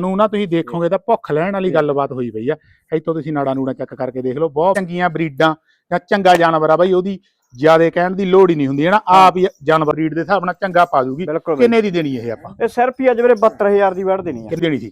ਨੂੰ ਨਾ ਤੁਸੀਂ ਦੇਖੋਗੇ ਤਾਂ ਭੁੱਖ ਲੈਣ ਵਾਲੀ ਗੱਲਬਾਤ ਹੋਈ ਪਈ ਆ। ਇੱਥੋਂ ਤੁਸੀਂ ਨਾੜਾ ਨੂੜਾ ਚੈੱਕ ਕਰਕੇ ਦੇਖ ਲਓ ਬਹੁਤ ਚੰਗੀਆਂ ਬਰੀਡਾਂ ਜਾਂ ਚੰਗਾ ਜਾਨਵਰ ਆ ਬਾਈ ਉਹਦੀ ਜਿਆਦੇ ਕਹਿਣ ਦੀ ਲੋੜ ਹੀ ਨਹੀਂ ਹੁੰਦੀ ਹੈ। ਨਾ ਆਪ ਹੀ ਜਾਨਵਰ ਬਰੀਡ ਦੇ ਹਿਸਾਬ ਨਾਲ ਚੰਗਾ ਪਾ ਦੂਗੀ। ਬਿਲਕੁਲ ਬਾਈ। ਕਿੰਨੇ ਦੀ ਦੇਣੀ ਇਹ ਆਪਾਂ? ਇਹ ਸਿਰਫ ਹੀ ਅੱਜ ਵੀਰੇ 72000 ਦੀ ਵੜ ਦੇਣੀ ਆ। ਕਿੰਨੀ ਦੇਣੀ ਸੀ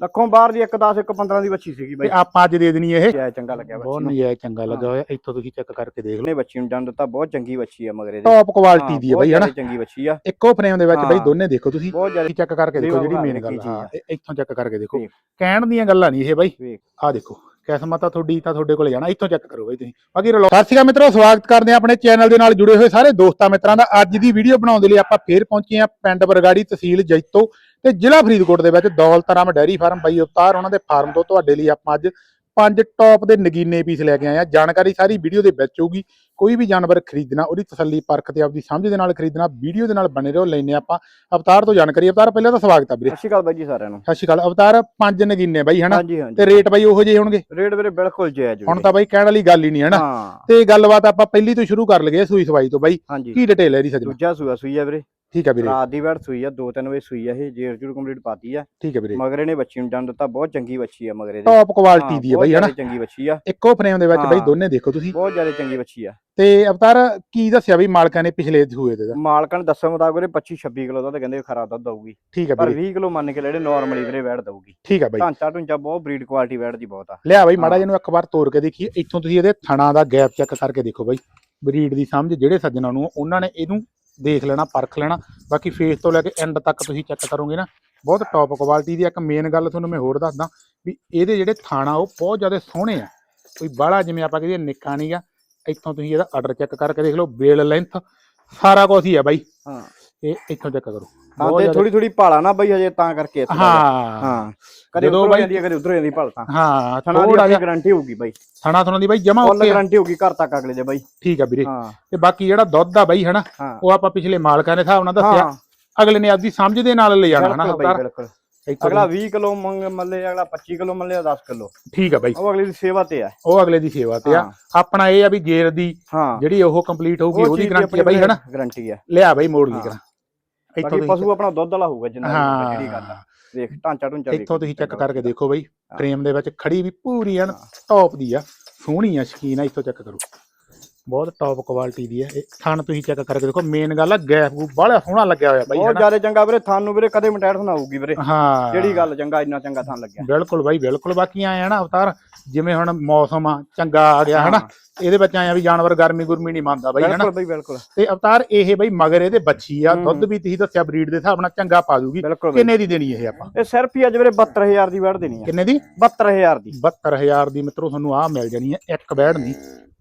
ਲੱਖੋਂ ਬਾਹਰ ਦੀ 1 10 1 15 ਦੀ ਬੱਚੀ ਸੀਗੀ ਤੇ ਬਾਈ। ਆਪਾਂ ਅੱਜ ਦੇ ਦੇਣੀ ਇਹ। ਜੈ ਚੰਗਾ ਲੱਗਿਆ ਬਹੁਤ ਬੱਚੀ ਨਜਾਇਜ਼ ਚੰਗਾ ਲੱਗਾ ਹੋਇਆ। ਇੱਥੋਂ ਤੁਸੀਂ ਚੈੱਕ ਕਰਕੇ ਦੇਖ ਲਓ। ਨੇ ਬੱਚੀ ਨੂੰ ਜਨ ਦਿੱਤਾ ਬਹੁਤ ਚੰਗੀ ਬੱਚੀ ਆ ਮਗਰੇ ਦੀ ਟੌਪ ਕੁਆਲਿਟੀ ਦੀ ਹੈ ਬਾਈ ਹਨਾ? ਚੰਗੀ ਬੱਚੀ ਆ। ਇੱਕੋ ਫਰੇਮ ਦੇ ਵਿੱਚ ਬਾਈ। ਦੋਨੇ ਦੇਖੋ ਤੁਸੀਂ। ਬਹੁਤ ਜ਼ਿਆਦਾ ਚੈੱਕ ਕਰਕੇ ਦੇਖੋ ਜਿਹੜੀ ਮੇਨ ਗੱਲ ਇਹ ਇੱਥੋਂ ਚੈੱਕ ਕਰਕੇ ਦੇਖੋ। ਕਹਿਣ ਦੀਆਂ ਗੱਲਾਂ ਨਹੀਂ ਇਹ ਬਾਈ। ਆਹ ਦੇਖੋ ਕਿਸਮਤ ਆ ਤੁਹਾਡੀ ਤਾਂ ਤੁਹਾਡੇ ਕੋਲੇ ਜਾਣਾ। ਇੱਥੋਂ ਚੈੱਕ ਕਰੋ ਬਾਈ ਤੁਸੀਂ। ਬਾਕੀ ਰਲੋ। ਸਤਿ ਸ਼੍ਰੀ ਅਕਾਲ ਮਿੱਤਰੋ ਸਵਾਗਤ ਕਰਦੇ ਆ ਆਪਣੇ ਚੈਨਲ ਦੇ ਨਾਲ ਜੁੜੇ ਹੋਏ ਸਾਰੇ ਦੋਸਤਾਂ ਮਿੱਤਰਾਂ ਦਾ। ਅੱਜ ਦੀ ਵੀਡੀਓ ਬਣਾਉਣ ਦੇ ਲਈ ਆਪਾਂ ਫੇਰ ਪਹੁੰਚੇ ਆ ਪਿੰਡ ਬਰਗਾੜੀ ਤਹਿਸੀਲ ਜੈਤੋ। ਤੇ ਜ਼ਿਲ੍ਹਾ ਫਰੀਦਕੋਟ ਦੇ ਵਿੱਚ ਦੌਲਤਰਾਮ ਡੈਰੀ ਫਾਰਮ ਬਾਈ ਅਵਤਾਰ ਉਹਨਾਂ ਦੇ ਫਾਰਮ ਤੋਂ ਤੁਹਾਡੇ ਲਈ ਆਪਾਂ ਅੱਜ ਪੰਜ ਟੌਪ ਦੇ ਨਗੀਨੇ ਪੀਸ ਲੈ ਕੇ ਆਏ ਆ ਜਾਣਕਾਰੀ ਸਾਰੀ ਵੀਡੀਓ ਦੇ ਵਿੱਚ ਹੋਊਗੀ। ਕੋਈ ਵੀ ਜਾਨਵਰ ਖਰੀਦਣਾ ਉਹਦੀ ਤਸੱਲੀ ਪਰਖ ਤੇ ਆਪਦੀ ਸਮਝ ਦੇ ਨਾਲ ਖਰੀਦਣਾ ਵੀਡੀਓ ਦੇ ਨਾਲ ਬਣੇ ਰਹੋ ਲੈਨੇ ਆਪਾਂ ਅਵਤਾਰ ਤੋਂ ਜਾਣਕਾਰੀ। ਅਵਤਾਰ ਪਹਿਲਾਂ ਤਾਂ ਸਵਾਗਤ ਆ ਵੀਰੇ। ਸਤਿ ਸ਼੍ਰੀ ਅਕਾਲ ਬਾਈ ਜੀ ਸਾਰਿਆਂ ਨੂੰ। ਸਤਿ ਸ਼੍ਰੀ ਅਕਾਲ। ਅਵਤਾਰ ਪੰਜ ਨਗੀਨੇ ਬਾਈ ਹਨਾ? ਤੇ ਰੇਟ ਬਾਈ ਉਹੋ ਜਿਹੇ ਹੋਣਗੇ? ਰੇਟ ਵੀਰੇ ਬਿਲਕੁਲ ਜਾਇਜ਼ ਹੁਣ ਤਾਂ ਬਾਈ ਕਹਿਣ ਵਾਲੀ ਗੱਲ ਹੀ ਨਹੀਂ ਹੈ ਨਾ ਹਾਂ। ਤੇ ਗੱਲਬਾਤ ਆਪਾਂ ਪਹਿਲੀ ਤੋਂ ਸ਼ੁਰੂ ਕਰ ਲਈਏ ਸੂਈ ਸਵਾਈ ਤੋਂ ਬਾਈ। ਕੀ ਡਿਟੇਲ ਹੈ ਇਹਦੀ ਸੱਜਣਾ? ਦੂਜਾ ਸੂਆ ਸੂਈ ਆ ਵੀਰੇ। ਠੀਕ ਹੈ ਵੀਰੇ। ਰਾਤ ਦੀ ਵੜ ਸੂਈ ਆ ਦੋ ਤਿੰਨ ਵਜੇ ਸੂਈ ਆ ਇਹ ਜੇਰ ਜੂਰ ਕੰਪਲੀਟ ਪਾਤੀ ਆ। ਠੀਕ ਹੈ ਵੀਰੇ। ਮਗਰੇ ਨੇ ਬੱਚੀ ਨੂੰ ਜਨ ਦਿੱਤਾ ਬਹੁਤ ਚੰਗੀ ਬੱਚੀ ਆ ਮਗਰੇ ਦੀ ਟੌਪ ਕੁਆਲਿਟੀ ਦੀ ਬਹੁਤ ਬਾਈ ਹਨਾ? ਚੰਗੀ ਬੱਚੀ ਆ। ਇੱਕੋ ਫਰੇਮ ਦੇ ਵਿੱਚ ਬਾਈ। ਦੋਨੇ ਦੇਖੋ ਤੁਸੀਂ। ਬਹੁਤ ਜ਼ਿਆਦਾ ਚੰਗੀ ਬੱਚੀ ਆ। ਤੇ ਅਵਤਾਰ ਕੀ ਦੱਸਿਆ ਵੀ ਮਾਲਕਾਂ ਨੇ ਪਿਛਲੇ ਸੂਏ ਦੇ ਦਾ? ਮਾਲਕਾਂ ਨੇ ਦੱਸਣ ਮੁਤਾਬਕ ਵੀਰੇ 25 26 ਕਿਲੋ ਦਾ ਤਾਂ ਕਹਿੰਦੇ ਖਰਾ ਦੁੱਧ ਦਊਗੀ। ਠੀਕ ਹੈ ਪਰ ਵੀਰੇ। 20 ਕਿਲੋ ਮੰਨ ਕੇ ਲੈੜੇ ਨਾਰਮਲੀ ਵੀਰੇ ਵੈੜ ਦਊਗੀ। ਠੀਕ ਹੈ ਬਾਈ। ਢਾਂਚਾ ਢੁੰਚਾ ਬਹੁਤ ਬਰੀਡ ਕੁਆਲਿਟੀ ਵੈੜ ਦੀ ਬਹੁਤ ਆ। ਲਿਆ ਬਾਈ ਮਾੜਾ। ਜਿਹਨੂੰ ਇੱਕ ਵਾਰ ਤੋੜ ਕੇ ਦੇਖੀਏ। ਇੱਥੋਂ ਤੁਸੀਂ ਇਹਦੇ ਥਣਾ ਦਾ ਗੈਪ ਚੈੱਕ ਕਰਕੇ ਦੇਖੋ ਬਾਈ। ਬਰੀਡ ਦੀ ਸਮਝ ਜਿਹੜੇ ਸੱਜਣਾ ਨੂੰ ਉਹਨਾਂ ਨੇ ਇਹਨੂੰ ਦੇਖ ਲੈਣਾ, ਪਰਖ ਲੈਣਾ। ਬਾਕੀ ਫੇਸ ਤੋਂ ਲੈ ਕੇ ਐਂਡ ਤੱਕ ਤੁਸੀਂ ਚੈੱਕ ਕਰੋਗੇ ਨਾ, ਬਹੁਤ ਟੌਪ ਕੁਆਲਿਟੀ ਦੀ ਇੱਕ ਮੇਨ ਗੱਲ ਤੁਹਾਨੂੰ ਮੈਂ ਹੋਰ ਦੱਸਦਾ ਵੀ ਇਹਦੇ ਜਿਹੜੇ ਥਾਣਾ ਉਹ ਬਹੁਤ ਜ਼ਿਆਦਾ ਸੋਹਣੇ ਆ। ਕੋਈ ਬਾਹਲਾ ਜਿਵੇਂ ਆਪਾਂ ਕਹੀਏ ਨਿੱਕਾ ਨਹੀਂਗਾ ਇੱਥੋਂ ਤੁਸੀਂ ਇਹਦਾ ਆਰਡਰ ਚੈੱਕ ਕਰਕੇ ਦੇਖ ਲਓ ਬੇਲ ਲੈਂਥ ਸਾਰਾ ਕੁਝ ਹੀ ਆ ਬਾਈ। ਹਾਂ। ਇਹ ਇੱਥੋਂ ਚੈੱਕ ਕਰੋ। ਹਾਂ ਬਹੁਤ ਤੇ ਜ਼ਿਆਦਾ- ਥੋੜੀ ਥੋੜੀ ਭਾਲਾ ਨਾ ਬਈ ਹਜੇ ਤਾਂ ਕਰਕੇ ਦਾ ਹਾਂ। ਹਾਂ। ਕਦੇ ਜਦੋਂ ਉਧਰ ਬਾਈ- ਜਾਂਦੀ ਕਦੇ ਉਧਰ ਜਾਂਦੀ ਭਾਲ ਤਾਂ। ਹਾਂ ਥਣਾ ਥੋੜਾ ਦੀ ਜਿਹਾ ਗਾਰੰਟੀ ਹੋਊਗੀ ਬਾਈ। ਥਣਾ ਥਣਾ ਦੀ ਬਾਈ ਜਮਾ ਫੁੱਲ ਓਕੇ ਆ। ਗਾਰੰਟੀ ਹੋਊਗੀ ਘਰ ਤੱਕ ਅਗਲੇ ਦੇ ਬਾਈ। ਠੀਕ ਆ ਵੀਰੇ। ਹਾਂ। ਤੇ ਬਾਕੀ ਜਿਹੜਾ ਦੁੱਧ ਆ ਬਾਈ ਹਨਾ ਹਾਂ। ਉਹ ਆਪਾਂ ਪਿਛਲੇ ਮਾਲਕਾਂ ਦੇ ਹਿਸਾਬ ਨਾਲ ਦੱਸਿਆ। ਹਾਂ ਅਗਲੇ ਨੇ ਆਪਦੀ ਸਮਝ ਦੇ ਨਾਲ ਲੈ ਜਾਣਾ ਹਨਾ ਬਿਲਕੁਲ ਬਾਈ ਬਿਲਕੁਲ। ਇੱਥੋਂ ਅਗਲਾ 20 ਕਿਲੋ ਮੰਗ ਮੱਲੇ ਅਗਲਾ 25 ਕਿਲੋ ਮੱਲੇ 10 ਕਿਲੋ। ਠੀਕ ਆ ਬਾਈ। ਉਹ ਅਗਲੇ ਦੀ ਸੇਵਾ ਤੇ ਆ। ਉਹ ਅਗਲੇ ਦੀ ਸੇਵਾ ਤੇ ਆ। ਹਾਂ। ਆਪਣਾ ਇਹ ਆ ਵੀ ਜੇਰ ਦੀ ਹਾਂ। ਜਿਹੜੀ ਉਹ ਕੰਪਲੀਟ ਹੋਊਗੀ ਉਹ ਉਹਦੀ ਗਾਰੰਟੀ ਆ ਬਾਈ ਹਨਾ। ਗਾਰੰਟੀ ਆ। ਲਿਆ ਬਾਈ ਮੋੜ ਲਈ। ਕਰਾਂ। ਇੱਥੋਂ ਬਾਕੀ ਤੁਸੀਂ ਪਸ਼ੂ ਆਪਣਾ ਦੁੱਧ ਵਾਲਾ ਹੋਊਗਾ ਜਿੰਨਾ ਵੀ ਹੋਊਗਾ, ਜਿਹੜੀ ਗੱਲ ਆ ਹਾਂ ਦੇਖ ਢਾਂਚਾ ਢੁੰਚਾ ਇੱਥੋਂ ਤੁਸੀਂ ਚੈੱਕ ਕਰਕੇ ਦੇਖੋ ਬਾਈ ਹਾਂ। ਫਰੇਮ ਦੇ ਵਿੱਚ ਖੜੀ ਵੀ ਪੂਰੀ ਐਨ। ਟੌਪ ਦੀ ਆ ਸੋਹਣੀ ਆ ਸ਼ਕੀਨ ਆ ਇੱਥੋਂ ਚੈੱਕ ਕਰੋ ਬਹੁਤ ਟੌਪ ਕੁਆਲਿਟੀ ਦੀ ਹੈ। ਇਹ ਥਣ ਤੁਸੀਂ ਚੈੱਕ ਕਰਕੇ ਦੇਖੋ ਮੇਨ ਗੱਲ ਆ ਗੈਪ ਗੂਪ ਬਾਹਲਾ ਸੋਹਣਾ ਲੱਗਿਆ ਹੋਇਆ ਬਾਈ ਬਹੁਤ ਜ਼ਿਆਦਾ ਚੰਗਾ ਵੀਰੇ ਤੁਹਾਨੂੰ ਵੀਰੇ ਕਦੇ ਮਟੈਟ ਨਾ ਹੋਊਗੀ ਵੀਰੇ। ਹਾਂ। ਜਿਹੜੀ ਗੱਲ ਚੰਗਾ ਇੰਨਾ ਚੰਗਾ ਥਾਂ ਲੱਗਿਆ। ਬਿਲਕੁਲ ਬਾਈ ਬਿਲਕੁਲ। ਬਾਕੀ ਆਏ ਆ ਨਾ ਅਵਤਾਰ ਜਿਵੇਂ ਹੁਣ ਮੌਸਮ ਆ ਚੰਗਾ ਆ ਗਿਆ ਹਨਾ? ਇਹਦੇ ਵਿੱਚ ਆਏ ਆ ਵੀ ਜਾਨਵਰ ਗਰਮੀ ਗੁਰਮੀ ਨਹੀਂ ਮੰਨਦਾ ਬਾਈ ਹਨਾ? ਬਿਲਕੁਲ ਬਾਈ ਬਿਲਕੁਲ। ਤੇ ਅਵਤਾਰ ਇਹ ਬਾਈ ਮਗਰ ਇਹਦੇ ਬੱਚੀ ਆ। ਦੁੱਧ ਵੀ ਤੁਸੀਂ ਦੱਸਿਆ ਬਰੀਡ ਦੇ ਹਿਸਾਬ ਨਾਲ ਚੰਗਾ ਪਾ ਦੂਗੀ। ਕਿੰਨੇ ਦੀ ਦੇਣੀ ਇਹ ਆਪਾਂ? ਇਹ ਸਿਰਫ ਹੀ ਅੱਜ ਵੀਰੇ 72000 ਦੀ ਵੜ ਦੇਣੀ ਆ। ਕਿੰਨੇ ਦੀ? 72000 ਦੀ। 72000 ਦੀ ਮਿੱਤਰੋ ਤੁਹਾਨੂੰ ਆਹ ਮਿਲ ਜਾਣੀ ਹੈ ਇੱਕ ਬੈੜ ਨਹੀਂ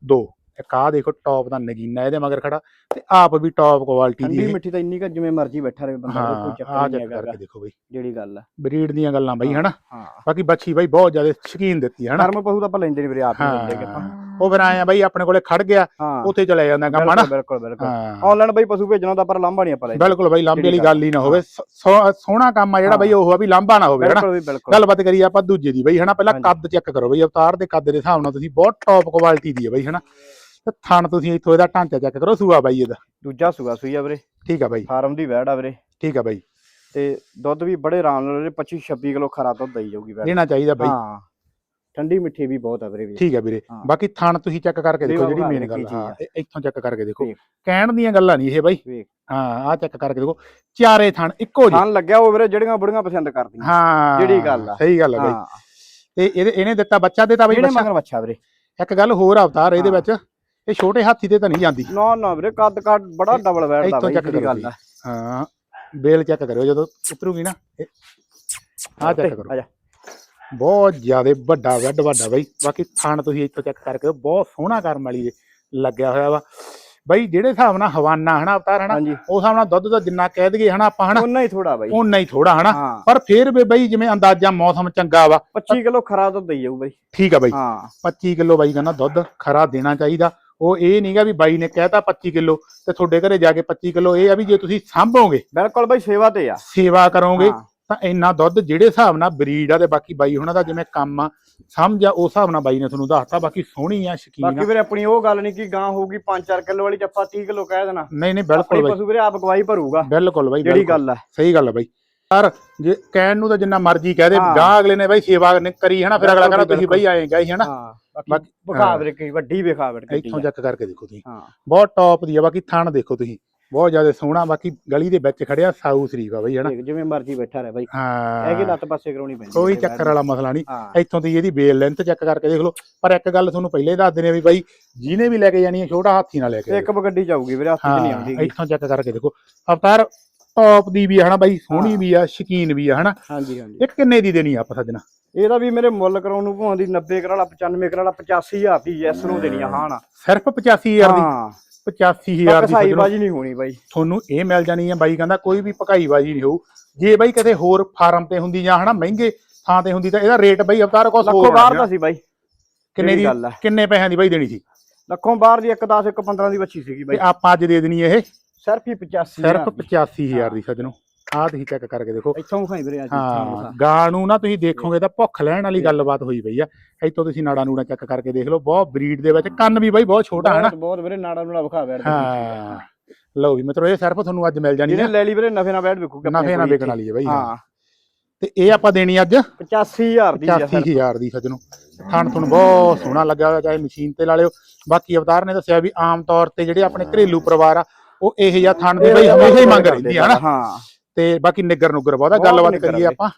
ਦੋ। ਇੱਕ ਆਹ ਦੇਖੋ ਟੌਪ ਦਾ ਨਗੀਨਾ ਇਹਦੇ ਮਗਰ ਖੜਾ ਤੇ ਆਪ ਵੀ ਟੌਪ ਕੁਆਲਿਟੀ ਦੀ ਠੰਡੀ ਮਿੱਠੀ ਤਾਂ ਇੰਨੀ ਕਿ ਜਿਵੇਂ ਮਰਜ਼ੀ ਬੈਠਾ ਰਹੇ ਬੰਦਾ ਕੋਈ ਚੱਕਰ ਨਹੀਂ ਹੈਗਾ ਕਰਕੇ ਦੇਖੋ ਬਾਈ। ਜਿਹੜੀ ਗੱਲ ਆ। ਬਰੀਡ ਦੀਆਂ ਗੱਲਾਂ ਬਾਈ ਹਨਾ? ਬਾਕੀ ਬੱਚੀ ਬਾਈ ਬਹੁਤ ਜ਼ਿਆਦਾ ਸ਼ਕੀਨ ਦਿੱਤੀ ਹਨਾ? ਕਰਮ ਪਸ਼ੂ ਤਾਂ ਆਪਾਂ ਲੈਂਦੇ ਨਹੀਂ ਵੀਰੇ ਆਪ ਹੀ ਲੈਂਦੇ ਹਾਂ ਉਹ ਫਿਰ ਆਏ ਆ ਬਾਈ ਆਪਣੇ ਕੋਲੇ ਖੜ ਗਿਆ ਉੱਥੇ ਚਲੇ ਜਾਂਦਾ ਕੰਮ ਹਨਾ? ਬਿਲਕੁਲ ਬਿਲਕੁਲ ਆਨਲਾਈਨ ਬਾਈ ਪਸ਼ੂ ਭੇਜਣਾ ਤਾਂ ਪਰ ਲਾਂਭਾ ਨਹੀਂ ਆਪਾਂ ਲੈਂਦੇ। ਬਿਲਕੁਲ ਬਾਈ ਲਾਂਬੇ ਵਾਲੀ ਗੱਲ ਹੀ ਨਾ ਹੋਵੇ। ਸੋਹਣਾ ਕੰਮ ਆ ਜਿਹੜਾ ਬਾਈ ਉਹ ਆ ਵੀ ਲਾਂਬਾ ਨਾ ਹੋਵੇ ਹਨਾ? ਗੱਲਬਾਤ ਕਰੀਏ ਆਪਾਂ ਦੂਜੇ ਦੀ ਬਈ ਹਨਾ? ਪਹਿਲਾਂ। ਕੱਦ ਚੈੱਕ ਕਰੋ ਬਈ ਅਵਤਾਰ ਦੇ ਕੱਦ ਦੇ ਹਿਸਾਬ ਨਾਲ ਤੁਸੀਂ ਬਹੁਤ ਟੌਪ ਕੁਆਲਿਟੀ ਦੀ ਹੈ ਬਈ ਹਨਾ? ਤੇ ਥਣ ਤੁਸੀਂ ਇੱਥੋਂ ਇਹਦਾ ਢਾਂਚਾ ਚੈੱਕ ਕਰੋ ਸੂਆ ਬਾਈ ਇਹਦਾ। ਦੂਜਾ ਸੂਆ ਸੂਈ ਆ ਵੀਰੇ। ਠੀਕ ਆ ਬਾਈ। ਫਾਰਮ ਦੀ ਵੈੜ ਆ ਵੀਰੇ। ਠੀਕ ਆ ਬਾਈ। ਤੇ ਦੁੱਧ ਵੀ ਬੜੇ ਆਰਾਮ ਨਾਲ ਵੀਰੇ 25 26 ਕਿਲੋ ਖਰਾ ਦੁੱਧ ਦਈ ਜਾਊਗੀ ਵੈੜ। ਦੇਣਾ ਚਾਹੀਦਾ ਬਾਈ। ਹਾਂ ਠੰਡੀ ਮਿੱਠੀ ਵੀ ਬਹੁਤ ਆ ਵੀਰੇ ਠੀਕ ਆ ਵੀਰੇ। ਬਾਕੀ ਥਣ ਤੁਸੀਂ ਚੈੱਕ ਕਰਕੇ ਦੇਖੋ ਜਿਹੜੀ ਮੇਨ ਗੱਲ ਹਾਂ ਇੱਥੋਂ ਚੈੱਕ ਕਰਕੇ ਦੇਖੋ। ਕਹਿਣ ਦੀਆਂ ਗੱਲਾਂ ਨਹੀਂ ਇਹ ਬਾਈ। ਹਾਂ ਆਹ ਚੈੱਕ ਕਰਕੇ ਦੇਖੋ। ਚਾਰੇ ਥਣ ਇੱਕੋ ਜਿਹੇ। ਖਾਣ ਲੱਗਿਆ ਉਹ ਵੀਰੇ ਜਿਹੜੀਆਂ ਬੁੜੀਆਂ ਪਸੰਦ ਕਰਦੀਆਂ। ਹਾਂ ਜਿਹੜੀ ਗੱਲ ਆ। ਸਹੀ ਗੱਲ ਆ ਬਾਈ। ਤੇ ਇਹਦੇ ਇਹਨੇ ਦਿੱਤਾ ਬੱਚਾ ਦਿੱਤਾ ਬਾਈ ਬੱਚਾ? ਮਗਰ ਬੱਚਾ ਵੀਰੇ। ਇੱਕ ਗੱਲ ਹੋਰ ਆ ਅਵਤਾਰ ਇਹਦੇ। ਵਿੱਚ। ਇਹ ਛੋਟੇ ਹਾਥੀ ਤੇ ਤਾਂ ਨਹੀਂ ਜਾਂਦੀ। ਨਾ ਨਾ ਵੀਰੇ ਕੱਦ ਕੱਦ ਬੜਾ ਡਬਲ ਵੈੜ ਦਾ ਇੱਥੋਂ ਬਾਈ check ਜਿਹੜੀ ਕਰੋ ਗੱਲ ਆ। ਹਾਂ ਬੇਲ ਚੈੱਕ ਕਰਿਓ ਜਦੋਂ ਉਤਰੂਗੀ ਨਾ ਆਹ ਚੈੱਕ ਕਰੋ। ਆ ਜਾ। ਬਹੁਤ ਜ਼ਿਆਦਾ ਵੱਡਾ ਵੱਡ ਵੱਡਾ ਬਾਈ। ਬਾਕੀ ਥਣ ਤੁਸੀਂ ਇੱਥੋਂ ਚੈੱਕ ਕਰਕੇ ਬਹੁਤ ਸੋਹਣਾ ਕਰਮ ਵਾਲੀ ਦੇ ਲੱਗਿਆ ਹੋਇਆ ਵਾ। ਬਾਈ ਜਿਹੜੇ ਹਿਸਾਬ ਨਾਲ ਹਵਾਨਾ ਹਨਾ ਅਵਤਾਰ ਹਨਾ ਹਾਂਜੀ। ਉਸ ਹਿਸਾਬ ਨਾਲ ਦੁੱਧ ਦਾ ਜਿੰਨਾ ਕਹਿ ਦਈਏ ਹਨਾ ਆਪਾਂ ਹਨਾ ਉਹਨਾਂ ਹੀ ਥੋੜਾ ਬਾਈ। ਉਨਾ ਹੀ ਥੋੜਾ ਹਨਾ। ਹਾਂ। ਪਰ ਫੇਰ ਵੀ ਬਾਈ ਜਿਵੇਂ ਅੰਦਾਜ਼ਾ ਮੌਸਮ ਚੰਗਾ ਵਾ 25 ਕਿਲੋ ਖਰਾ ਦੁੱਧ ਦਈ ਜਾਊ ਬਾਈ। ਠੀਕ ਆ ਬਾਈ। ਹਾਂ। 25 ਕਿਲੋ ਬਾਈ ਕਹਿੰਦਾ ਦੁੱਧ ਖਰਾ ਦੇਣਾ ਚਾਹੀਦਾ। ਉਹ ਇਹ ਨਹੀਂਗਾ ਵੀ ਬਾਈ ਨੇ ਕਹਿਤਾ 25 ਕਿਲੋ ਤੇ ਤੁਹਾਡੇ ਘਰੇ ਜਾ ਕੇ 25 ਕਿਲੋ ਇਹ ਆ ਵੀ ਜੇ ਤੁਸੀਂ ਸਾਂਭੋਗੇ ਬਿਲਕੁਲ ਬਾਈ ਸੇਵਾ ਤੇ ਆ। ਸੇਵਾ ਕਰੋਗੇ ਤਾਂ ਇੰਨਾ ਦੁੱਧ ਜਿਹੜੇ ਹਿਸਾਬ ਨਾਲ ਬਰੀਡ ਆ ਤੇ ਬਾਕੀ ਬਾਈ ਉਹਨਾਂ ਦਾ ਜਿਵੇਂ ਕੰਮ ਆ ਸਮਝ ਆ ਉਸ ਹਿਸਾਬ ਨਾਲ ਬਾਈ ਨੇ ਤੁਹਾਨੂੰ ਦੱਸਤਾ ਬਾਕੀ ਸੋਹਣੀ ਆ ਸ਼ਕੀਨ ਬਾਕੀ ਵੀਰੇ ਆਪਣੀ ਉਹ ਗੱਲ ਨਹੀਂ ਕਿ ਗਾਂ ਹੋਊਗੀ 5-4 ਕਿਲੋ ਵਾਲੀ ਚੱਪਾ 30 ਕਿਲੋ ਕਹਿ ਦੇਣਾ। ਨਹੀਂ ਨਹੀਂ ਬਿਲਕੁਲ ਬਾਈ। ਪਸ਼ੂ ਵੀਰੇ ਆਪ ਗਵਾਹੀ ਭਰੂਗਾ ਬਿਲਕੁਲ ਬਾਈ ਜਿਹੜੀ। ਗੱਲ ਆ। ਸਹੀ ਗੱਲ ਆ ਬਾਈ। ਪਰ ਜੇ ਕਹਿਣ ਨੂੰ ਤਾਂ ਜਿੰਨਾ ਮਰਜ਼ੀ ਕਹਿ ਦੇ ਹਾਂ। ਗਾਂ ਅਗਲੇ ਨੇ ਬਾਈ ਸੇਵਾ ਨੇ ਕਰੀ ਹਨਾ ਫਿਰ ਅਗਲਾ ਕਹਿੰਦਾ ਤੁਸੀਂ ਬਿਲਕੁਲ। ਬਾਈ ਆਏ ਗਏ ਹਨਾ ਹਾਂ ਬਾਕੀ- ਬਾਕੀ ਕੀ ਵੱਡੀ ਵਿਖਾਵਟ ਕੀ ਇੱਥੋਂ ਚੈੱਕ ਕਰਕੇ ਦੇਖੋ ਤੁਸੀਂ। ਹਾਂ। ਬਹੁਤ ਟੌਪ ਦੀ ਆ ਬਾਕੀ ਥਣ ਦੇਖੋ ਤੁਸੀਂ। ਬਹੁਤ ਜ਼ਿਆਦਾ ਸੋਹਣਾ ਬਾਕੀ ਗਲੀ ਦੇ ਵਿੱਚ ਖੜਿਆ ਸਾਊ ਸ਼ਰੀਫ ਆ ਬਾਈ ਹਨਾ ਦੇਖ, ਜਿਵੇਂ ਮਰਜ਼ੀ ਬੈਠਾ ਰਹੇ ਬਾਈ। ਹਾਂ। ਇਹ ਕਿ ਲੱਤ ਪਾਸੇ ਕਰਾਉਣੀ ਪੈਂਦੀ ਕੋਈ ਹੈ ਚੱਕਰ ਵਾਲਾ ਮਸਲਾ ਨਹੀਂ। ਹਾਂ। ਇੱਥੋਂ ਤੁਸੀਂ ਇਹਦੀ ਬੇਲ ਲੈਂਥ ਚੈੱਕ ਕਰਕੇ ਦੇਖ ਲਓ। ਪਰ ਇੱਕ ਗੱਲ ਤੁਹਾਨੂੰ ਪਹਿਲੇ ਹੀ ਦੱਸ ਦਿੰਦੇ ਆ ਵੀ ਬਾਈ ਜਿਹਨੇ ਵੀ ਲੈ ਕੇ ਜਾਣੀ ਹੈ ਛੋਟਾ ਹਾਥੀ ਨਾਲ ਲੈ ਕੇ ਇੱਕ ਗੱਡੀ ਜਾਊਗੀ ਵੀਰੇ ਹੱਥ 'ਚ ਨਹੀਂ ਹਾਂ ਆਉਂਦੀ। ਇੱਥੋਂ ਚੈੱਕ ਕਰਕੇ ਦੇਖੋ। ਅਵਤਾਰ ਟੌਪ ਦੀ ਵੀ ਆ ਹਨਾ ਬਾਈ ਸੋਹਣੀ। ਵੀ ਆ ਸ਼ਕੀਨ ਵੀ ਆ ਹਨਾ। ਹਾਂਜੀ ਹਾਂਜੀ। ਇਹ ਕਿੰਨੇ ਦੀ ਦੇਣੀ ਆ ਆਪਾਂ ਸੱਜਣਾ? ਇਹਦਾ ਵੀ ਮੇਰੇ ਮੁੱਲ ਕਰਾਉਣ ਨੂੰ ਭਾਉਂਦੀ 90 ਕਰਾਲਾ 95 ਕਰਾਲਾ 85000 ਦੀ ਯੈਸ ਨੂੰ ਦੇਣੀ ਆ ਹਾਂ ਨਾ। ਸਿਰਫ 85000 ਦੀ? ਹਾਂ। 85000 ਦੀ ਬਾਜੀ ਨਹੀਂ ਹੋਣੀ ਬਾਈ। ਤੁਹਾਨੂੰ ਇਹ ਮਿਲ ਜਾਣੀ ਆ ਬਾਈ ਕਹਿੰਦਾ ਕੋਈ ਵੀ ਭਕਾਈ ਬਾਜੀ ਨਹੀਂ ਹੋਊ। ਜੇ ਬਾਈ ਕਿਤੇ ਹੋਰ ਫਾਰਮ ਤੇ ਹੁੰਦੀ ਜਾਂ ਹਨਾ ਮਹਿੰਗੇ ਥਾਂ ਤੇ ਹੁੰਦੀ ਤਾਂ ਇਹਦਾ ਰੇਟ ਬਾਈ ਅਵਤਾਰ ਲੱਖੋਂ ਹੋਰ ਬਾਹਰ ਆ। ਦਾ ਸੀ ਬਾਈ। ਕਿੰਨੇ ਦੀ। ਕਿੰਨੇ ਪੈਸਿਆਂ ਦੀ ਬਾਈ ਦੇਣੀ ਸੀ? ਲੱਖੋਂ ਬਾਹਰ ਦੀ 1 10 1 15 ਦੀ ਬੱਚੀ ਸੀਗੀ ਬਾਈ। ਆਪਾਂ ਅੱਜ ਦੇ ਦੇਣੀ ਇਹ। ਸਿਰਫ ਹੀ 85 ਸਿਰਫ 85000 ਦੀ ਸੱਜਣੋ। ਆਹ ਤੁਸੀਂ ਚੈੱਕ ਕਰਕੇ ਦੇਖੋ। ਇੱਥੋਂ ਵਿਖਾਈ ਵੀਰੇ ਅੱਜ ਹਾਂ ਗਾਂ ਨੂੰ ਨਾ ਤੁਸੀਂ ਦੇਖੋਗੇ ਤਾਂ ਭੁੱਖ ਲੈਣ ਵਾਲੀ ਗੱਲਬਾਤ ਹੋਈ ਪਈ ਆ। ਇੱਥੋਂ ਤੁਸੀਂ ਨਾੜਾ ਨੂੜਾ ਚੈੱਕ ਕਰਕੇ ਦੇਖ ਲਓ ਬਹੁਤ ਬਰੀਡ ਦੇ ਵਿੱਚ ਕੰਨ ਵੀ ਬਾਈ ਬਹੁਤ ਛੋਟਾ ਹੈ ਨਾ ਬਹੁਤ ਵੀਰੇ ਨਾੜਾ ਨੂੜਾ ਵਿਖਾ ਬੈਠ ਹਾਂ। ਲਓ ਵੀ ਮਿੱਤਰੋ ਇਹ ਸਿਰਫ ਤੁਹਾਨੂੰ ਅੱਜ ਮਿਲ ਜਾਣੀ ਆ ਲੈ ਲਈ ਵੀਰੇ ਨਫੇ ਨਾਲ ਬੈਠ ਆਪਣੇ ਨਫੇ ਨਾਲ ਵਿਕਣ ਵਾਲੀ ਹੈ ਬਾਈ ਹਾਂ। ਤੇ ਇਹ ਆਪਾਂ ਦੇਣੀ ਅੱਜ? 85000 ਦੀ ਆ ਸਿਰਫ। 85000 ਦੀ ਸੱਜਣੋ। ਥਣ ਤੁਹਾਨੂੰ ਬਹੁਤ ਸੋਹਣਾ ਲੱਗਾ ਹੋਇਆ ਚਾਹੇ ਮਸ਼ੀਨ ਤੇ ਲਾ ਲਿਓ। ਬਾਕੀ ਅਵਤਾਰ ਨੇ ਦੱਸਿਆ ਵੀ ਆਮ ਤੌਰ ਤੇ ਜਿਹੜੇ ਆਪਣੇ ਘਰੇਲੂ ਪਰਿਵਾਰ ਆ ਉਹ ਇਹ ਜਿਹਾ ਥਣ ਦੀ ਬਾਈ ਹਮੇਸ਼ਾ ਹੀ ਮੰਗ ਰਹਿੰਦੀ ਆ ਹਨਾ? ਹਾਂ। ਤੇ ਬਾਕੀ ਨਿੱਗਰ ਨੁੱਗਰ ਬਹੁਤਾ ਗੱਲਬਾਤ ਕਰੀਏ। ਆਪਾਂ।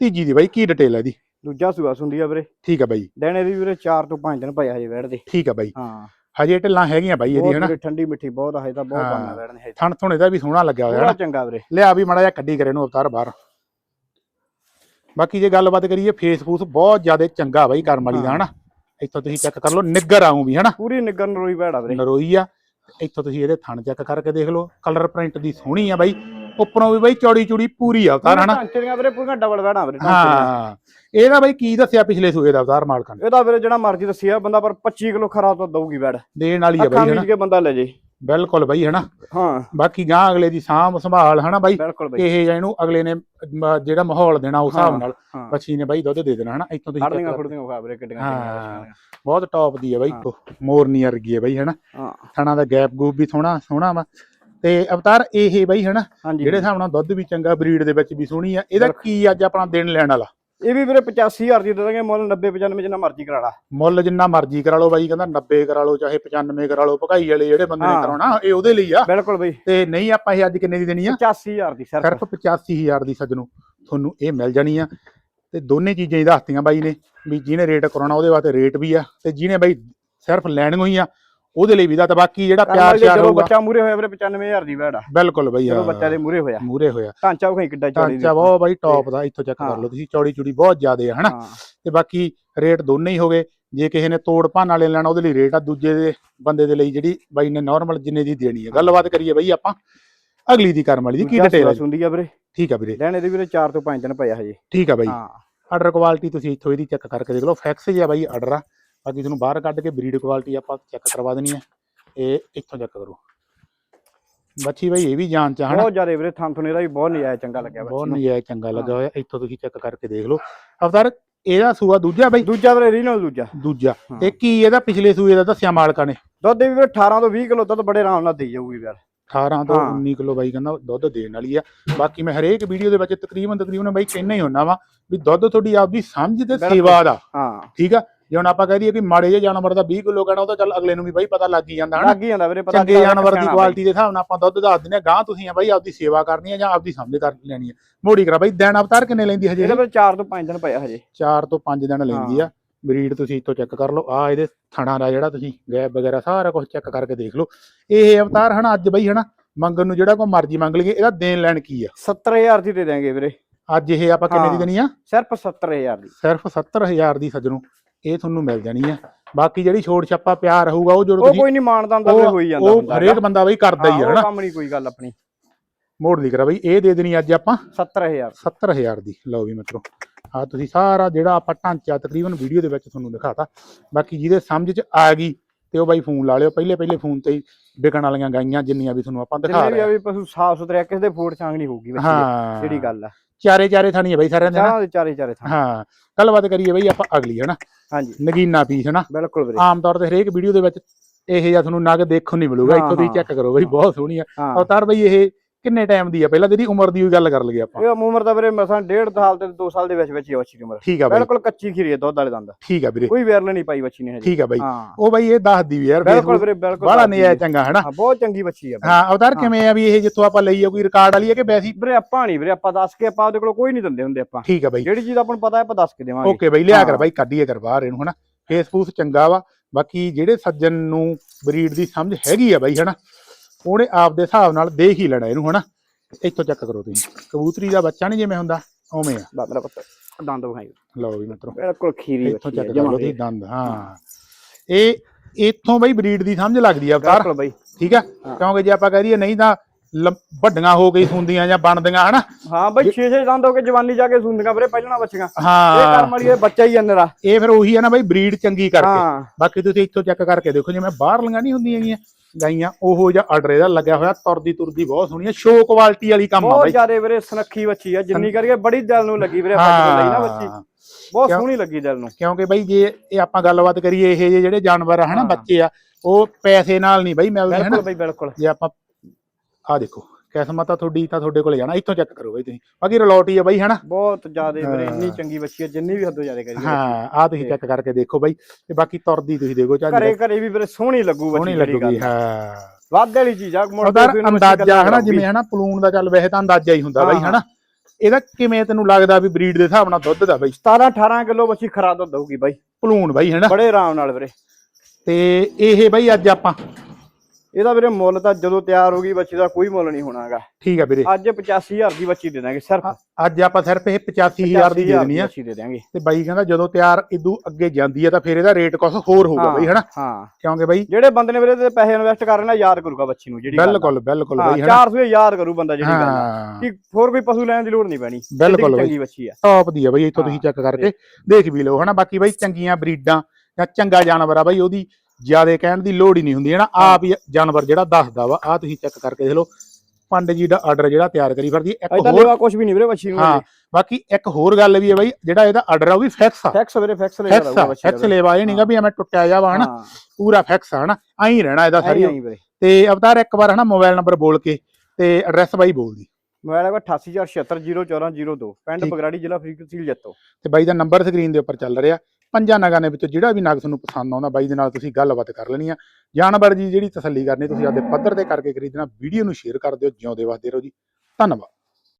ਤੀਜੀ ਦੀ ਬਾਈ ਕੀ ਡਿਟੇਲ ਹੈ ਇਹਦੀ? ਦੂਜਾ ਸੂਆ ਸੁੰਦੀ ਆ ਵੀਰੇ। ਠੀਕ ਆ ਬਾਈ। ਦਿਨੇ ਦੀ ਵੀਰੇ 4 ਤੋਂ 5 ਦਿਨ ਪਏ ਹਜੇ ਬੈਠਦੇ। ਠੀਕ ਆ ਬਾਈ। ਹਾਂ। ਹਜੇ ਢਿੱਲਾਂ ਹੈਗੀਆਂ ਬਾਈ ਇਹਦੀ ਹਨਾ? ਠੰਡੀ ਮਿੱਠੀ ਬਹੁਤ ਹਜੇ ਤਾਂ ਬਹੁਤ ਹਾਂ। ਪਾਣਾ ਬੈਠਣੇ ਹਜੇ। ਥਣ ਥੁਣ ਇਹਦਾ ਵੀ ਸੋਹਣਾ ਲੱਗਿਆ ਹੋਇਆ ਹਨਾ? ਚੰਗਾ ਵੀਰੇ। ਲਿਆ ਵੀ ਮੜਾ ਜਿਹਾ ਕੱਢੀ ਕਰੇ ਨੂੰ ਅਵਤਾਰ ਬਾਹਰ। ਬਾਕੀ ਜੇ ਗੱਲਬਾਤ ਕਰੀਏ ਫੇਸ ਫੂਸ ਬਹੁਤ ਜ਼ਿਆਦਾ ਚੰਗਾ ਬਾਈ ਕਰਮ ਵਾਲੀ ਦਾ ਹਨਾ? ਇੱਥੋਂ ਤੁਸੀਂ ਚੈੱਕ ਕਰ ਲਓ ਨਿੱਗਰ ਆਉਂ ਵੀ ਹਨਾ? ਪੂਰੀ ਨਿਗਰ ਨਰੋਈ ਬੈੜਾ ਵੀਰੇ। ਨਰੋਈ ਆ। ਇੱਥੋਂ ਤੁਸੀਂ ਇਹਦੇ ਥਣ ਚੈੱਕ ਕਰਕੇ ਦੇਖ ਲਓ ਕਲਰ ਪ੍ਰਿੰਟ ਦੀ ਸੋਹਣੀ ਆ ਬਾਈ। ਉੱਪਰੋਂ ਵੀ ਬਾਈ ਚੌੜੀ ਚੂੜੀ ਪੂਰੀ ਆ ਅਵਤਾਰ ਹਨਾ? ਢਾਂਚੇ ਦੀਆਂ ਵੀਰੇ ਪੂਰੀਆਂ ਡਬਲ ਬੈੜਾ ਵੀਰੇ। ਹਾਂ। ਇਹਦਾ ਬਾਈ ਕੀ ਦੱਸਿਆ ਪਿਛਲੇ ਸੂਏ ਦਾ ਅਵਤਾਰ ਮਾਲਕਾਂ ਨੇ? ਇਹਦਾ ਵੀਰੇ ਜਿਹੜਾ ਮਰਜ਼ੀ ਦੱਸਿਆ ਬੰਦਾ ਪਰ 25 ਕਿਲੋ ਖਰਾ ਤੋਂ ਦਊਗੀ ਬੈੜ ਦੇਣ ਵਾਲੀ ਆ ਬਾਈ ਹਨਾ? ਕੇ ਬੰਦਾ ਲੈ ਜੇ। ਬਿਲਕੁਲ ਬਾਈ ਹਨਾ? ਹਾਂ। ਬਾਕੀ ਗਾਂ ਅਗਲੇ ਦੀ ਸਾਂਭ ਸੰਭਾਲ ਹਨਾ ਬਾਈ? ਬਿਲਕੁਲ ਬਾਈ। ਇਹ ਜਾਂ ਇਹਨੂੰ ਅਗਲੇ ਨੇ ਮ- ਜਿਹੜਾ ਮਾਹੌਲ ਦੇਣਾ ਉਸ ਹਿਸਾਬ ਨਾਲ ਹਾਂ। ਬੱਚੀ ਨੇ ਬਾਈ ਦੁੱਧ ਦੇ ਦੇਣਾ ਹਨਾ? ਇੱਥੋਂ ਤੁਸੀਂ check ਖੜਦੀਆਂ ਕਰ- ਵੀਰੇ ਕਿੱਡੀਆਂ ਹਾਂ। ਬਹੁਤ ਟੌਪ ਦੀ ਹੈ ਬਾਈ। ਮੋਰਨੀ ਵਰਗੀ ਹੈ ਬਾਈ ਹਨਾ? ਹਾਂ। ਥਣਾ ਦਾ ਗੈਪ ਗੂਪ ਵੀ ਸੋਹਣਾ ਸੋਹਣਾ ਵਾ। ਤੇ ਅਵਤਾਰ ਇਹ ਬਾਈ ਹਨਾ? ਹਾਂਜੀ ਜਿਹੜੇ ਹਿਸਾਬ ਨਾਲ ਦੁੱਧ ਵੀ ਚੰਗਾ ਬਰੀਡ ਦੇ ਵਿੱਚ ਵੀ ਸੋਹਣੀ ਆ। ਇਹਦਾ। ਕੀ ਅੱਜ ਆਪਣਾ ਦਿਨ ਲੈਣ ਵਾਲਾ? ਇਹ ਵੀ ਵੀਰੇ 85000 ਦੀ ਦੇ ਦਾਂਗੇ ਮੁੱਲ 90 95 ਜਿੰਨਾ ਮਰਜ਼ੀ ਕਰਾ ਲਾ। ਮੁੱਲ ਜਿੰਨਾ ਮਰਜ਼ੀ ਕਰਾ ਲਓ ਬਾਈ ਕਹਿੰਦਾ 90 ਕਰਾ ਲਓ ਚਾਹੇ 95 ਕਰਾ ਲਓ ਭਕਾਈ ਵਾਲੇ ਜਿਹੜੇ ਬੰਦੇ ਨੇ। ਕਰਾਉਣਾ ਇਹ ਉਹਦੇ ਲਈ ਆ। ਬਿਲਕੁਲ ਬਈ। ਤੇ ਨਹੀਂ ਆਪਾਂ ਇਹ ਅੱਜ ਕਿੰਨੇ ਦੀ ਦੇਣੀ ਆ? 85000 ਦੀ ਸਿਰਫ। ਸਿਰਫ 85000 ਦੀ ਸੱਜਣੋ। ਤੁਹਾਨੂੰ ਇਹ ਮਿਲ ਜਾਣੀ ਆ। ਤੇ ਦੋਨੇ ਚੀਜ਼ਾਂ ਹੀ ਦੱਸਤੀਆਂ ਬਾਈ ਨੇ ਵੀ ਜਿਹਨੇ ਰੇਟ ਕਰਾਉਣਾ ਉਹਦੇ ਵਾਸਤੇ ਰੇਟ ਵੀ ਆ ਤੇ ਜਿਹਨੇ ਬਾਈ ਸਿਰਫ ਲੈਣੀ ਹੋਈ ਆ ਉਹਦੇ ਲਈ ਵੀ ਦਾ ਤੇ ਬਾਕੀ ਜਿਹੜਾ ਪਿਆਰ ਜਦੋਂ ਹੋਊਗਾ। ਬੱਚਾ ਮੂਰੇ ਹੋਇਆ ਵੀਰੇ 95000 ਦੀ ਆ। ਬਿਲਕੁਲ ਬਾਈ ਜਦੋਂ ਬੱਚਾ ਦੇ ਮੂਰੇ ਹੋਇਆ। ਮੂਰੇ ਹੋਇਆ। ਢਾਂਚਾ ਵਿਖਾਈ ਕਿੱਡਾ ਚੌੜੀ ਢਾਂਚਾ ਬਹੁਤ ਬਾਈ ਟੌਪ ਦਾ ਇੱਥੋਂ ਚੈੱਕ ਕਰ ਹਾਂ। ਲਓ ਤੁਸੀਂ ਚੌੜੀ ਚੂੜੀ ਬਹੁਤ ਜ਼ਿਆਦੇ ਆ ਹਨਾ? ਹਾਂ। ਤੇ ਬਾਕੀ ਰੇਟ ਦੋਨੇ ਹੀ ਹੋ ਗਏ। ਜੇ ਕਿਸੇ ਨੇ ਤੋੜ ਭਾਨ ਵਾਲੇ ਲੈਣਾ ਉਹਦੇ ਲਈ ਰੇਟ ਆ ਦੂਜੇ ਦੇ ਬੰਦੇ ਦੇ ਲਈ ਜਿਹੜੀ ਬਾਈ ਨੇ ਨਾਰਮਲ ਜਿੰਨੇ ਦੀ ਦੇਣੀ ਹੈ। ਗੱਲਬਾਤ ਕਰੀਏ ਬਾਈ ਆਪਾਂ। ਅਗਲੀ ਦੀ ਕਰਮ ਵਾਲੀ ਦੀ ਕੀ ਡਿਟੇਲ ਹੈ ਸੂਆ ਸੁੰਦੀ ਆ ਵੀਰੇ। ਠੀਕ ਆ ਵੀਰੇ। ਲੈਣੇ ਦੇ ਵੀਰੇ 4 ਤੋਂ 5 ਦਿਨ ਪਏ ਹਜੇ। ਠੀਕ ਆ ਬਾਈ। ਹਾਂ। ਆਰਡਰ ਕੁਆਲਿਟੀ ਤੁਸੀਂ ਇੱਥੋਂ ਇਹਦੀ ਚੈੱਕ ਕਰਕੇ ਦੇਖ ਲਓ। ਫੈਕਸ ਜਿਹਾ ਬਾਈ ਆਰਡਰ ਆ। ਬਾਕੀ ਤੁਹਾਨੂੰ ਬਾਹਰ ਕੱਢ ਕੇ ਬਰੀਡ ਕੁਆਲਿਟੀ ਆਪਾਂ ਚੈੱਕ ਕਰਵਾ ਦੇਣੀ ਹੈ। ਇਹ ਇੱਥੋਂ ਚੈੱਕ ਕਰੋ। ਬੱਚੀ ਬਾਈ ਇਹ ਵੀ ਜਾਨ ਚ ਹਨਾ ਬਹੁਤ ਜ਼ਿਆਦਾ ਵੀਰੇ ਥਾਂ ਥੁਨੇ ਦਾ ਵੀ ਬਹੁਤ ਨਜਾਇਜ਼ ਚੰਗਾ ਲੱਗਿਆ ਬਹੁਤ ਬੱਚੀ। ਨਜਾਇਜ਼ ਚੰਗਾ ਲੱਗਾ ਹੋਇਆ। ਇੱਥੋਂ ਤੁਸੀਂ ਚੈੱਕ ਕਰਕੇ ਦੇਖ ਲਓ। ਅਵਤਾਰ ਇਹਦਾ ਸੂਆ ਦੂਜਾ ਬਾਈ? ਦੂਜਾ ਵੀਰੇ ਰੀਨਲ ਦੂਜਾ। ਦੂਜਾ। ਹਾਂ। ਤੇ ਕੀ ਇਹਦਾ ਪਿਛਲੇ ਸੂਏ ਦਾ ਦੱਸਿਆ ਮਾਲਕਾਂ ਨੇ? ਦੁੱਧ ਵੀ ਵੀਰੇ 18 ਤੋਂ 20 ਕਿਲੋ ਦੁੱਧ ਬੜੇ ਆਰਾਮ ਨਾਲ ਦੇਈ ਜਾਊਗੀ ਯਾਰ। 18 ਤੋਂ ਹਾਂ। 19 ਕਿਲੋ ਬਾਈ ਕਹਿੰਦਾ ਦੁੱਧ ਦੇਣ ਵਾਲੀ ਆ। ਬਾਕੀ ਮੈਂ ਹਰੇਕ ਵੀਡੀਓ ਦੇ ਵਿੱਚ ਤਕਰੀਬਨ ਤਕਰੀਬਨ ਬਾਈ ਕਹਿਣਾ ਹੀ ਹੁੰਨਾ ਵਾ ਵੀ ਦੁੱਧ ਤੁਹਾਡੀ ਆਪਦੀ ਸਮਝ ਤੇ। ਸੇਵਾ ਦਾ। ਹਾਂ। ਠੀਕ ਆ? ਜੇ ਹੁਣ ਆਪਾਂ ਕਹਿ ਦਈਏ ਕਿ ਮਾੜੇ ਜਿਹੇ ਜਾਨਵਰ ਦਾ 20 ਕਿਲੋ ਕਹਿਣਾ ਉਹ ਤਾਂ ਚੱਲ ਅਗਲੇ ਨੂੰ ਵੀ ਬਾਈ ਪਤਾ ਲੱਗ ਹੀ ਜਾਂਦਾ ਹਨਾ? ਲੱਗ ਹੀ ਜਾਂਦਾ ਵੀਰੇ ਪਤਾ ਚੰਗੇ ਜਾਨਵਰ ਦੀ ਕੁਆਲਿਟੀ ਦੇ ਹਿਸਾਬ ਨਾਲ ਆਪਾਂ ਦੁੱਧ ਦੱਸ ਦਿੰਦੇ ਆ ਗਾਂ ਤੁਸੀਂ ਆ ਬਾਈ ਆਪਦੀ ਸੇਵਾ ਕਰਨੀ ਆ ਜਾਂ ਆਪਦੀ ਸਮਝ ਕਰ ਲੈਣੀ ਆ ਮੋੜੀ ਕਰਾ ਬਾਈ ਦਿਨ ਅਵਤਾਰ ਕਿੰਨੇ ਲੈਂਦੀ ਹਜੇ? ਇਹਦੇ ਵਿੱਚ 4 ਤੋਂ 5 ਦਿਨ ਪਏ ਹਜੇ। 4 ਤੋਂ 5 ਦਿਨ ਲੈਂਦੀ ਆ। ਬਰੀਡ ਤੁਸੀਂ ਇੱਥੋਂ ਚੈੱਕ ਕਰ ਲਓ। ਆ ਇਹਦੇ ਥਣਾ ਦਾ ਜਿਹੜਾ ਤੁਸੀਂ ਗੈਪ ਵਗੈਰਾ ਸਾਰਾ ਕੁਝ ਚੈੱਕ ਕਰਕੇ ਦੇਖ ਲਓ। ਇਹ ਅਵਤਾਰ ਹਨਾ ਅੱਜ ਬਈ ਹਨਾ ਮੰਗਣ ਨੂੰ ਜਿਹੜਾ ਕੋਈ ਮਰਜ਼ੀ ਮੰਗ ਲਈਏ ਇਹਦਾ ਦੇਣ ਲੈਣ ਕੀ ਆ? 70000 ਦੀ ਦੇ ਦਾਂਗੇ ਵੀਰੇ। ਅੱਜ ਇਹ ਆਪਾਂ ਕਿੰਨੇ ਦੀ ਹਾਂ। ਦੇਣੀ ਆ? ਸਿਰਫ 70000 ਦੀ। ਸਿਰਫ 70000 ਦੀ ਸੱਜਣੋ। ਇਹ ਤੁਹਾਨੂੰ ਮਿਲ ਜਾਣੀ ਆ। ਬਾਕੀ ਜਿਹੜੀ ਛੋੜ ਛੱਪਾ ਪਿਆਰ ਰਹੂਗਾ ਉਹ ਜਦੋਂ ਉਹ ਕੋਈ ਨਹੀਂ ਮਾਨਦਾ ਹੁੰਦਾ ਵੀਰੇ ਹੋਈ ਜਾਂਦਾ ਉਹ ਹਰੇਕ ਬੰਦਾ ਬਈ ਕਰਦਾ ਹੀ ਹਾਂ, ਹਨਾ? ਕੰਮ ਨਹੀਂ ਕੋਈ ਗੱਲ ਆਪਣੀ। ਮੋੜ ਦੀ ਕਰਾ ਬਈ ਇਹ ਦੇ ਦੇਣੀ ਅੱਜ ਆਪਾਂ 70000 70000 ਦੀ। ਲਓ ਵੀ ਮਿੱਤਰੋ ਆ ਤੁਸੀਂ ਸਾਰਾ ਜਿਹੜਾ ਆਪਾਂ ਢਾਂਚਾ ਤਕਰੀਬਨ ਵੀਡੀਓ ਦੇ ਵਿੱਚ ਤੁਹਾਨੂੰ ਦਿਖਾਤਾ। ਬਾਕੀ ਜਿਹਦੇ ਸਮਝ ਚ ਆ ਗਈ ਤੇ ਉਹ ਬਾਈ ਫੋਨ ਲਾ ਲਿਓ। ਪਹਿਲੇ ਪਹਿਲੇ ਫੋਨ ਤੇ ਹੀ ਵਿਕਣ ਵਾਲੀਆਂ ਗਾਈਆਂ ਜਿੰਨੀਆਂ ਵੀ ਤੁਹਾਨੂੰ ਆਪਾਂ ਦਿਖਾ ਵੀ ਰਹੇ ਆ ਵੀ ਪਸ਼ੂ ਸਾਫ਼ ਸੁਥਰੇ ਕਿਸੇ ਦੇ ਫੋੜ ਚਾਂਗ ਨਹੀਂ ਹੋਊਗੀ ਹਾਂ। ਦੀ ਜਿਹੜੀ ਗੱਲ ਆ। ਚਾਰੇ ਚਾਰੇ ਥਾਣੀ ਆ ਬਾਈ ਸਾਰਿਆਂ ਦੇ ਹਨਾ? ਚਾਰਾਂ ਦੇ ਚਾਰੇ ਚਾਰੇ ਥਾਂ ਹਾਂ ਗੱਲਬਾਤ ਕਰੀਏ ਬਈ ਆਪਾਂ ਅਗਲੀ ਹਨਾ? ਹਾਂਜੀ। ਨਗੀਨਾ ਪੀਸ ਹਨਾ? ਬਿਲਕੁਲ ਵੀਰੇ। ਆਮ ਤੌਰ ਤੇ ਹਰੇਕ ਵੀਡੀਓ ਦੇ ਵਿੱਚ ਇਹ ਜਿਹਾ ਤੁਹਾਨੂੰ ਨਗ ਦੇਖਣ ਨਹੀਂ ਮਿਲੂਗਾ ਹਾਂ, ਇੱਥੋਂ ਤੁਸੀਂ ਹਾਂ। ਚੈੱਕ ਕਰੋ ਬਈ ਬਹੁਤ ਸੋਹਣੀ ਆ। ਹਾਂ। ਅਵਤਾਰ ਬਈ ਇਹ ਕਿੰਨੇ ਟਾਈਮ ਦੀ ਆ? ਪਹਿਲਾਂ ਤੇਰੀ ਉਮਰ ਦੀ ਵੀ ਗੱਲ ਕਰ ਲਈਏ ਆਪਾਂ। ਇਹ ਉਮਰ ਤਾਂ ਵੀਰੇ ਮਸਾਂ ਡੇਢ ਸਾਲ ਤੇ 2 ਸਾਲ ਦੇ ਵਿੱਚ ਵਿੱਚ ਹੀ ਆ ਬੱਚੀ ਦੀ ਉਮਰ। ਠੀਕ ਆ ਬਾਈ। ਬਿਲਕੁਲ ਕੱਚੀ ਖੀਰੀ ਹੈ ਦੁੱਧ ਵਾਲੇ ਦੰਦ। ਠੀਕ ਆ ਵੀਰੇ। ਕੋਈ ਵੇਰਲ ਨਹੀਂ ਪਾਈ ਬੱਚੀ ਨੇ ਹਜੇ। ਠੀਕ ਆ ਬਾਈ। ਉਹ ਬਾਈ ਇਹ ਦੱਸਦੀ ਵੀ ਯਾਰ ਬਿਲਕੁਲ ਵੀਰੇ ਬਿਲਕੁਲ ਬਾਲਾ ਨਹੀਂ ਆਇਆ। ਚੰਗਾ ਹਨਾ? ਬਹੁਤ ਚੰਗੀ ਬੱਚੀ ਆ। ਹਾਂ ਅਵਤਾਰ। ਕਿਵੇਂ ਆ ਵੀ ਇਹ ਜਿੱਥੋਂ ਆਪਾਂ ਲਈ ਆ ਕੋਈ ਰਿਕਾਰਡ ਵਾਲੀ ਹੈ ਕਿ ਵੈਸੀ ਵੀਰੇ ਆਪਾਂ ਨਹੀਂ ਵੀਰੇ ਆਪਾਂ ਦੱਸ ਕੇ ਆਪਾਂ ਉਹਦੇ ਕੋਲ ਕੋਈ ਨਹੀਂ ਦਿੰਦੇ ਹੁੰਦੇ ਆਪਾਂ। ਠੀਕ ਆ ਬਾਈ। ਜਿਹੜੀ ਚੀਜ਼ ਆਪਾਂ ਨੂੰ ਪਤਾ ਹੈ ਆਪਾਂ ਦੱਸ ਕੇ ਦੇਵਾਂਗੇ। ਓਕੇ ਬਾਈ ਲਿਆ ਕਰ। ਬਾਈ ਕੱਢੀਏ ਕਰ ਬਾਹਰ ਇਹਨੂੰ ਹਨਾ? ਫੇਸਬੁੱਕ ਚੰਗਾ ਵਾ। ਬਾਕੀ ਜਿਹੜੇ ਸੱਜਣ ਨੂੰ ਬਰੀਡ ਦੀ ਸਮਝ ਹੈਗੀ ਆ ਬਾਈ ਹਨਾ? ਉਹਨੇ ਆਪ ਦੇ ਹਿਸਾਬ ਨਾਲ ਦੇਖ ਹੀ ਲੈਣਾ ਇਹਨੂੰ ਹਨਾ? ਇੱਥੋਂ ਚੈੱਕ ਕਰੋ ਤੁਸੀਂ। ਕਬੂਤਰੀ ਦਾ ਬੱਚਾ ਨਹੀਂ ਜਿਵੇਂ ਹੁੰਦਾ ਉਵੇਂ ਆ। ਬਾਬਰਾ ਪੁੱਤ ਦੰਦ ਵਿਖਾਈ। ਲਓ ਵੀ ਮਿੱਤਰੋ ਬਿਲਕੁਲ ਖੀਰੀ ਇੱਥੋਂ ਚੈੱਕ ਕਰ ਤੁਸੀਂ ਦੰਦ ਹਾਂ। ਇਹ ਇੱਥੋਂ ਬਾਈ ਬਰੀਡ ਦੀ ਸਮਝ ਲੱਗਦੀ ਆ ਅਵਤਾਰ। ਬਿਲਕੁਲ ਬਾਈ। ਠੀਕ ਆ। ਕਿਉਂਕਿ ਜੇ ਆਪਾਂ ਕਹਿ ਦਈਏ ਨਹੀਂ ਤਾਂ ਵੱਡੀਆਂ ਹੋ ਗਈ ਸੁੰਦੀਆਂ ਜਾਂ ਬਣਦੀਆਂ ਹਨਾ? ਹਾਂ ਬਾਈ 6-6 ਦੰਦ ਹੋ ਕੇ ਜਵਾਨੀ ਜਾ ਕੇ ਸੁੰਦੀਆਂ ਵੀਰੇ ਪਹਿਲਾਂ ਬੱਚੀਆਂ। ਇਹ ਹਾਂ। ਕਰਮ ਵਾਲੀ ਇਹ ਬੱਚਾ ਹੀ ਅੰਨਰਾ ਇਹ ਫਿਰ ਉਹੀ ਆ ਨਾ ਬਾਈ ਬਰੀਡ ਚੰਗੀ ਕਰਕੇ। ਬਾਕੀ ਤੁਸੀਂ ਇੱਥੋਂ ਚੈੱਕ ਕਰਕੇ ਦੇਖੋ ਜਿਵੇਂ ਬਾਹਰਲੀਆਂ ਨਹੀਂ ਹੁੰਦੀਆਂ ਗੀਆਂ ਗਾਈਆਂ ਉਹੋ ਜਿਹਾ ਆਰਡਰ ਇਹਦਾ ਲੱਗਿਆ ਹੋਇਆ ਤੁਰਦੀ ਤੁਰਦੀ ਬਹੁਤ ਸੋਹਣੀ ਹੈ ਸ਼ੋ ਕੁਆਲਿਟੀ ਵਾਲੀ ਕੰਮ ਆ ਬਹੁਤ ਬਾਈ। ਜ਼ਿਆਦਾ ਵੀਰੇ ਸੁਨੱਖੀ ਬੱਚੀ ਆ ਜਿੰਨੀ ਕਰੀਏ ਬੜੀ ਦਿਲ ਨੂੰ ਲੱਗੀ ਵੀਰੇ ਜਦੋਂ ਲਈ ਨਾ ਬੱਚੀ ਬਹੁਤ? ਸੋਹਣੀ ਲੱਗੀ ਦਿਲ ਨੂੰ। ਕਿਉਂਕਿ ਬਾਈ ਜੇ ਇਹ ਆਪਾਂ ਗੱਲਬਾਤ ਕਰੀਏ ਇਹ ਜਿਹੇ ਜਿਹੜੇ ਜਾਨਵਰ ਆ ਹਨਾ। ਬੱਚੇ ਆ ਉਹ ਪੈਸੇ ਨਾਲ ਨਹੀਂ ਬਾਈ ਮਿਲਦੇ ਹਨਾ। ਬਿਲਕੁਲ ਬਾਈ ਬਿਲਕੁਲ। ਜੇ ਆਪਾਂ ਆ ਦੇਖੋ। ਕਿਸਮਤ ਆ ਤੁਹਾਡੀ ਤਾਂ ਤੁਹਾਡੇ ਕੋਲੇ ਜਾਣਾ ਇੱਥੋਂ ਚੈੱਕ ਕਰੋ ਬਾਈ ਤੁਸੀਂ। ਬਾਕੀ ਰਲੋਟੀ ਆ ਬਾਈ ਹਨਾ? ਬਹੁਤ ਜ਼ਿਆਦਾ ਵੀਰੇ ਇੰਨੀ ਹਾਂ। ਚੰਗੀ ਬੱਚੀ ਆ ਜਿੰਨੀ ਵੀ ਹੱਦੋਂ ਜ਼ਿਆਦਾ ਕਰੀਏ। ਹਾਂ ਆ ਤੁਸੀਂ ਚੈੱਕ ਕਰਕੇ ਦੇਖੋ ਬਾਈ ਤੇ ਬਾਕੀ ਤੁਰਦੀ ਤੁਸੀਂ ਦੇਖੋ ਘਰੇ ਚਾਹੀ ਘਰੇ ਵੀ ਵੀਰੇ ਸੋਹਣੀ ਲੱਗੂ ਬੱਚੀ ਸੋਹਣੀ ਲੱਗੂਗੀ। ਹਾਂ। ਵੱਧ ਵਾਲੀ ਚੀਜ਼ ਆ ਫਿਰ ਅੰਦਾਜ਼ਾ ਹਨਾ ਜਿਵੇਂ ਹਨਾ ਪਲੂਨ ਦਾ ਚੱਲ ਵੈਸੇ ਤਾਂ ਅੰਦਾਜ਼ਾ ਹੀ ਹੁੰਦਾ ਬਾਈ ਹਾਂ। ਹਨਾ। ਇਹਦਾ ਕਿਵੇਂ ਤੈਨੂੰ ਲੱਗਦਾ ਵੀ ਬਰੀਡ ਦੇ ਹਿਸਾਬ ਨਾਲ ਦੁੱਧ ਦਾ ਬਾਈ? 17 18 ਕਿਲੋ ਬੱਚੀ ਖਰਾ ਦੁੱਧ ਦਊਗੀ ਬਾਈ। ਪਲੂਨ ਬਾਈ ਹਨਾ। ਬੜੇ ਆਰਾਮ ਨਾਲ ਵੀਰੇ। ਤੇ ਇਹ ਬਾਈ ਅੱਜ ਆਪਾਂ ਇਹਦਾ ਵੀਰੇ ਮੁੱਲ ਤਾਂ ਜਦੋਂ ਤਿਆਰ ਹੋ ਗਈ ਬੱਚੀ ਦਾ ਕੋਈ ਮੁੱਲ ਨਹੀਂ ਹੋਣਾਗਾ। ਠੀਕ ਆ ਵੀਰੇ। ਅੱਜ 85000 ਦੀ ਬੱਚੀ ਦੇ ਦਾਂਗੇ ਸਿਰਫ। ਅੱਜ ਆਪਾਂ ਸਿਰਫ ਇਹ 85000 ਦੀ ਦੇ ਦੇਣੀ ਆ। ਬੱਚੀ ਦੇ ਦਾਂਗੇ ਤੇ ਬਾਈ ਕਹਿੰਦਾ ਜਦੋਂ ਤਿਆਰ ਇਦੂ ਅੱਗੇ ਜਾਂਦੀ ਆ ਤਾਂ ਫਿਰ ਇਹਦਾ ਰੇਟ ਕੁਛ ਹੋਰ ਹੋਊਗਾ ਬਾਈ ਹਨਾ? ਹਾਂ। ਕਿਉਂਕਿ ਬਾਈ ਜਿਹੜੇ ਬੰਦੇ ਨੇ ਵੀਰੇ ਤੇ ਪੈਸੇ ਇਨਵੈਸਟ ਕਰ ਰਹੇ ਨੇ ਯਾਦ ਕਰੂਗਾ ਬੱਚੀ ਨੂੰ ਜਿਹੜੀ। ਬਿਲਕੁਲ ਬਿਲਕੁਲ ਹਾਂ ਬਾਈ ਹਨਾ? 400 ਯਾਦ ਕਰੂ ਬੰਦਾ ਜਿਹੜੀ ਗੱਲ। ਹਾਂ। ਕਿ ਹੋਰ ਕੋਈ ਪਸ਼ੂ ਲੈਣ ਦੀ ਲੋੜ ਨਹੀਂ ਪੈਣੀ ਬਿਲਕੁਲ ਚੰਗੀ ਬੱਚੀ ਆ। ਟੌਪ ਦੀ ਆ ਬਾਈ ਇੱਥੋਂ ਤੁਸੀਂ ਹਾਂ, ਚੈੱਕ ਕਰਕੇ ਦੇਖ ਵੀ ਲਓ ਹਨਾ? ਬਾਕੀ ਬਾਈ ਚੰਗੀਆਂ ਬਰੀਡਾਂ ਜਾਂ ਚੰਗਾ ਜਾਨਵਰ ਆ ਬਾਈ ਉਹਦੀ ਜਿਆਦੇ ਕਹਿਣ ਦੀ ਲੋੜ ਹੀ ਨਹੀਂ ਹੁੰਦੀ ਹਨਾ? ਆਪ ਹੀ ਜਾਨਵਰ ਜਿਹੜਾ ਦੱਸਦਾ ਵਾ ਆ ਤੁਸੀਂ ਚੈੱਕ ਕਰਕੇ ਦੇਖ ਲਓ। ਪੰਡ ਜੀ ਦਾ ਆਰਡਰ ਜਿਹੜਾ ਤਿਆਰ ਕਰੀ ਫਿਰਦੀ ਇੱਕ ਅਜੇ ਤਾਂ ਹੋਰ ਲੈਵਾ ਕੁਝ ਵੀ ਨਹੀਂ ਵੀਰੇ ਬੱਚੀ ਨੂੰ ਹਾਂ ਬਾਕੀ ਇੱਕ ਹੋਰ ਗੱਲ ਵੀ ਹੈ ਬਾਈ ਜਿਹੜਾ ਇਹਦਾ ਆਰਡਰ ਆ ਉਹ ਵੀ ਫਿਕਸ ਆ। ਫੈਕਸ ਵੀਰੇ ਫੈਕਸ ਲੈ ਫਿਕਸ ਆ ਫਿਕਸ ਲੈਵਾ ਇਹ ਨਹੀਂਗਾ ਵੀ ਐਵੇਂ ਟੁੱਟਿਆ ਜਾਵਾ ਹਨਾ? ਹਾਂ। ਪੂਰਾ ਫਿਕਸ ਆ ਹਨਾ? ਐਂ ਰਹਿਣਾ ਇਹਦਾ ਸਾਰੀ ਵੀਰੇ। ਤੇ ਅਵਤਾਰ ਇੱਕ ਵਾਰ ਹਨਾ ਮੋਬਾਈਲ ਨੰਬਰ ਬੋਲ ਕੇ ਤੇ ਐਡਰੈਸ ਬਾਈ ਬੋਲ ਦੀ। ਮੋਬਾਈਲ ਹੈਗਾ 8847071402 ਪਿੰਡ ਠੀਕ। ਬਗਰਾੜੀ ਜ਼ਿਲ੍ਹਾ ਫਰੀਦਕੋਟ ਤਹਿਸੀਲ ਜੱਤੋ। ਤੇ ਬਾਈ ਦਾ ਨੰਬਰ ਸਕਰੀਨ ਦੇ ਉੱਪਰ ਚੱਲ ਰਿਹਾ। ਪੰਜਾਂ ਨਗਾਂ ਦੇ ਵਿੱਚੋਂ ਜਿਹੜਾ ਵੀ ਨਗ ਤੁਹਾਨੂੰ ਪਸੰਦ ਆਉਂਦਾ, ਬਾਈ ਦੇ ਨਾਲ ਤੁਸੀਂ ਗੱਲਬਾਤ ਕਰ ਲੈਣੀ ਆ। ਜਾਨਵਰ ਜੀ, ਜਿਹੜੀ ਤਸੱਲੀ ਕਰਨੀ, ਤੁਸੀਂ ਆਪਦੇ ਪੱਧਰ ਤੇ ਕਰਕੇ ਖਰੀਦਣਾ, ਵੀਡੀਓ ਨੂੰ ਸ਼ੇਅਰ ਕਰ ਦਿਓ, ਜਿਉਂਦੇ ਵਸਦੇ ਰਹੋ ਜੀ। ਧੰਨਵਾਦ।